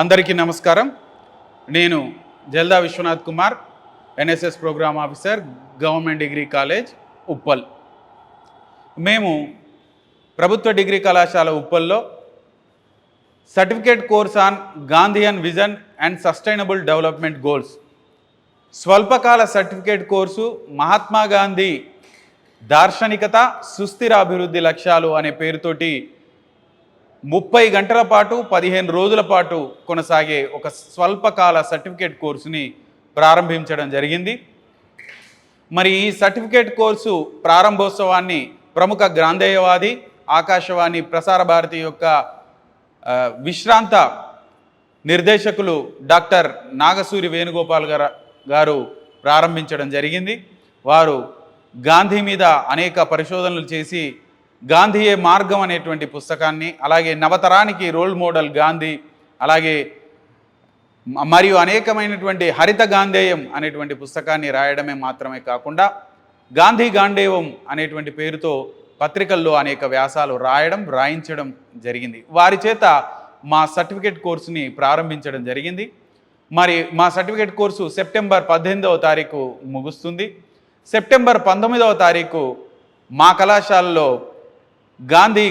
అందరికీ నమస్కారం. నేను Jalda Vishwanath Kumar NSS programme officer government degree college Uppal. మేము ప్రభుత్వ డిగ్రీ కళాశాల ఉప్పల్లో certificate course on Gandhian vision and sustainable development goals. స్వల్పకాల సర్టిఫికేట్ కోర్సు మహాత్మా గాంధీ దార్శనికత సుస్థిర అభివృద్ధి లక్ష్యాలు అనే పేరుతోటి ముప్పై గంటల పాటు పదిహేను రోజుల పాటు కొనసాగే ఒక స్వల్పకాల సర్టిఫికేట్ కోర్సుని ప్రారంభించడం జరిగింది. మరి ఈ సర్టిఫికేట్ కోర్సు ప్రారంభోత్సవాన్ని ప్రముఖ గ్రాంధేయవాది ఆకాశవాణి ప్రసార భారతి యొక్క విశ్రాంత నిర్దేశకులు డాక్టర్ నాగసూరి వేణుగోపాల్ గారు గారు ప్రారంభించడం జరిగింది. వారు గాంధీ మీద అనేక పరిశోధనలు చేసి గాంధీయే మార్గం అనేటువంటి పుస్తకాన్ని అలాగే నవతరానికి రోల్ మోడల్ గాంధీ అలాగే మరియు అనేకమైనటువంటి హరిత గాంధేయం అనేటువంటి పుస్తకాన్ని రాయడమే మాత్రమే కాకుండా గాంధీ గాంధేయం అనేటువంటి పేరుతో పత్రికల్లో అనేక వ్యాసాలు రాయడం రాయించడం జరిగింది. వారి చేత మా సర్టిఫికేట్ కోర్సుని ప్రారంభించడం జరిగింది. మరి మా సర్టిఫికేట్ కోర్సు సెప్టెంబర్ పద్దెనిమిదవ తారీఖు ముగుస్తుంది. సెప్టెంబర్ పంతొమ్మిదవ తారీఖు మా కళాశాలలో గాంధీ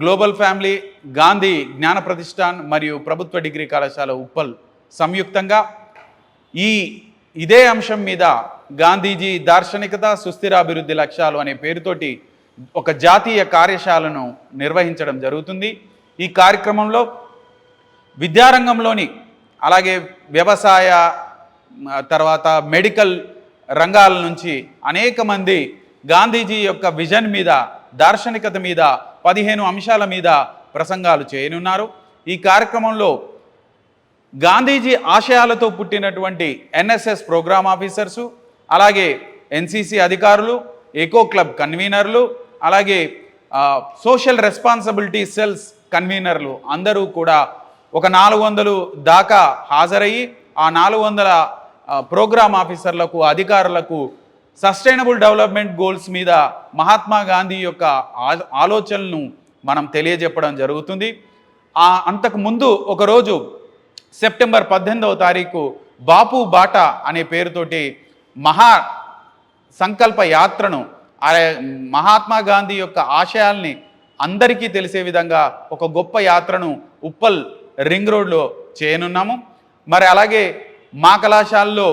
గ్లోబల్ ఫ్యామిలీ గాంధీ జ్ఞాన ప్రతిష్టాన్ మరియు ప్రభుత్వ డిగ్రీ కళాశాల ఉప్పల్ సంయుక్తంగా ఈ ఇదే అంశం మీద గాంధీజీ దార్శనికత సుస్థిర అభివృద్ధి లక్ష్యాలు అనే పేరుతోటి ఒక జాతీయ కార్యశాలను నిర్వహించడం జరుగుతుంది. ఈ కార్యక్రమంలో విద్యారంగంలోని అలాగే వ్యవసాయ తర్వాత మెడికల్ రంగాల నుంచి అనేక మంది గాంధీజీ యొక్క విజన్ మీద దార్శనికత మీద పదిహేను అంశాల మీద ప్రసంగాలు చేయనున్నారు. ఈ కార్యక్రమంలో గాంధీజీ ఆశయాలతో పుట్టినటువంటి ఎన్ఎస్ఎస్ ప్రోగ్రామ్ ఆఫీసర్సు అలాగే ఎన్సీసీ అధికారులు ఎకో క్లబ్ కన్వీనర్లు అలాగే సోషల్ రెస్పాన్సిబిలిటీ సెల్స్ కన్వీనర్లు అందరూ కూడా ఒక నాలుగు వందలు దాకా హాజరయ్యి ఆ నాలుగు వందల ప్రోగ్రామ్ ఆఫీసర్లకు అధికారులకు సస్టైనబుల్ డెవలప్మెంట్ గోల్స్ మీద మహాత్మా గాంధీ యొక్క ఆ- ఆలోచనలను మనం తెలియజెప్పడం జరుగుతుంది. ఆ అంతకు ముందు ఒకరోజు సెప్టెంబర్ పద్దెనిమిదవ తారీఖు బాపు బాట అనే పేరుతోటి మహా సంకల్ప యాత్రను మహాత్మా గాంధీ యొక్క ఆశయాల్ని అందరికీ తెలిసే విధంగా ఒక గొప్ప యాత్రను ఉప్పల్ రింగ్ రోడ్లో చేయనున్నాము. మరి అలాగే మా కళాశాలలో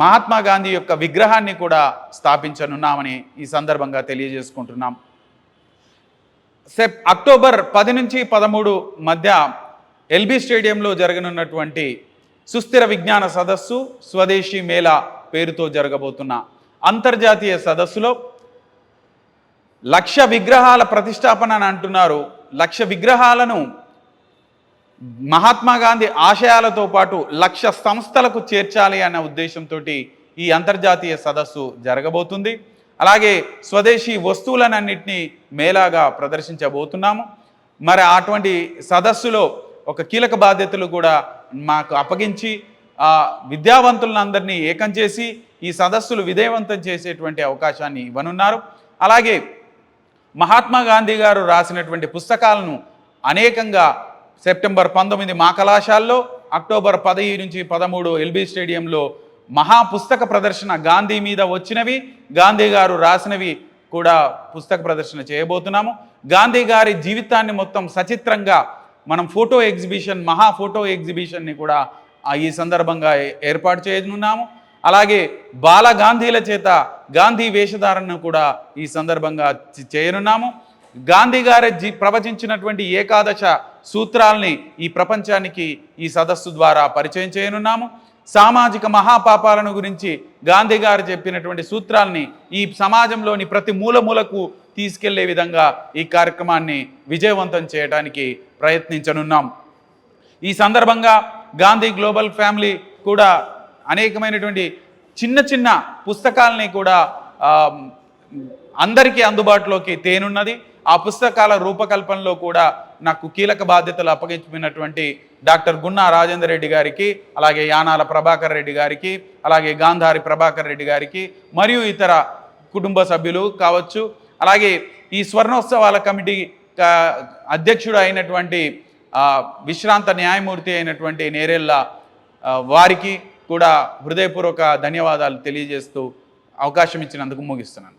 మహాత్మా గాంధీ యొక్క విగ్రహాన్ని కూడా స్థాపించనున్నామని ఈ సందర్భంగా తెలియజేసుకుంటున్నాం. సెప్ అక్టోబర్ పది నుంచి పదమూడు మధ్య ఎల్బీ స్టేడియంలో జరగనున్నటువంటి సుస్థిర విజ్ఞాన సదస్సు స్వదేశీ మేళా పేరుతో జరగబోతున్న అంతర్జాతీయ సదస్సులో లక్ష విగ్రహాల ప్రతిష్టాపన అని అంటున్నారు. లక్ష విగ్రహాలను మహాత్మా గాంధీ ఆశయాలతో పాటు లక్ష సంస్థలకు చేర్చాలి అన్న ఉద్దేశంతో ఈ అంతర్జాతీయ సదస్సు జరగబోతుంది. అలాగే స్వదేశీ వస్తువులనన్నింటినీ మేలాగా ప్రదర్శించబోతున్నాము. మరి అటువంటి సదస్సులో ఒక కీలక బాధ్యతలు కూడా మాకు అప్పగించి ఆ విద్యావంతులందరినీ ఏకం చేసి ఈ సదస్సులు విజయవంతం చేసేటువంటి అవకాశాన్ని ఇవ్వనున్నారు. అలాగే మహాత్మా గాంధీ గారు రాసినటువంటి పుస్తకాలను అనేకంగా సెప్టెంబర్ పంతొమ్మిది మా కళాశాలలో అక్టోబర్ పదహైదు నుంచి పదమూడు ఎల్బీ స్టేడియంలో మహా పుస్తక ప్రదర్శన గాంధీ మీద వచ్చినవి. గాంధీ గారు రాసినవి కూడా పుస్తక ప్రదర్శన చేయబోతున్నాము. గాంధీ గారి జీవితాన్ని మొత్తం సచిత్రంగా మనం ఫోటో ఎగ్జిబిషన్ మహా ఫోటో ఎగ్జిబిషన్ని కూడా ఈ సందర్భంగా ఏర్పాటు చేయనున్నాము. అలాగే బాల గాంధీల చేత గాంధీ వేషధారణను కూడా ఈ సందర్భంగా చేయనున్నాము. గాంధీ గారి జీ ప్రవచించినటువంటి ఏకాదశ సూత్రాల్ని ఈ ప్రపంచానికి ఈ సదస్సు ద్వారా పరిచయం చేయనున్నాము. సామాజిక మహాపాపాలను గురించి గాంధీ గారు చెప్పినటువంటి సూత్రాల్ని ఈ సమాజంలోని ప్రతి మూలమూలకు తీసుకెళ్ళే విధంగా ఈ కార్యక్రమాన్ని విజయవంతం చేయడానికి ప్రయత్నించనున్నాం. ఈ సందర్భంగా గాంధీ గ్లోబల్ ఫ్యామిలీ కూడా అనేకమైనటువంటి చిన్న చిన్న పుస్తకాలని కూడా అందరికీ అందుబాటులోకి తేనున్నది. ఆ పుస్తకాల రూపకల్పనలో కూడా నాకు కీలక బాధ్యతలు అప్పగించినటువంటి డాక్టర్ గున్నా రాజేందర్ రెడ్డి గారికి అలాగే యానాల ప్రభాకర్ రెడ్డి గారికి అలాగే గాంధారి ప్రభాకర్ రెడ్డి గారికి మరియు ఇతర కుటుంబ సభ్యులు కావచ్చు. అలాగే ఈ స్వర్ణోత్సవాల కమిటీ అధ్యక్షుడు అయినటువంటి విశ్రాంత న్యాయమూర్తి అయినటువంటి నేరెళ్ళ వారికి కూడా హృదయపూర్వక ధన్యవాదాలు తెలియజేస్తూ అవకాశం ఇచ్చినందుకు ముగిస్తున్నాను.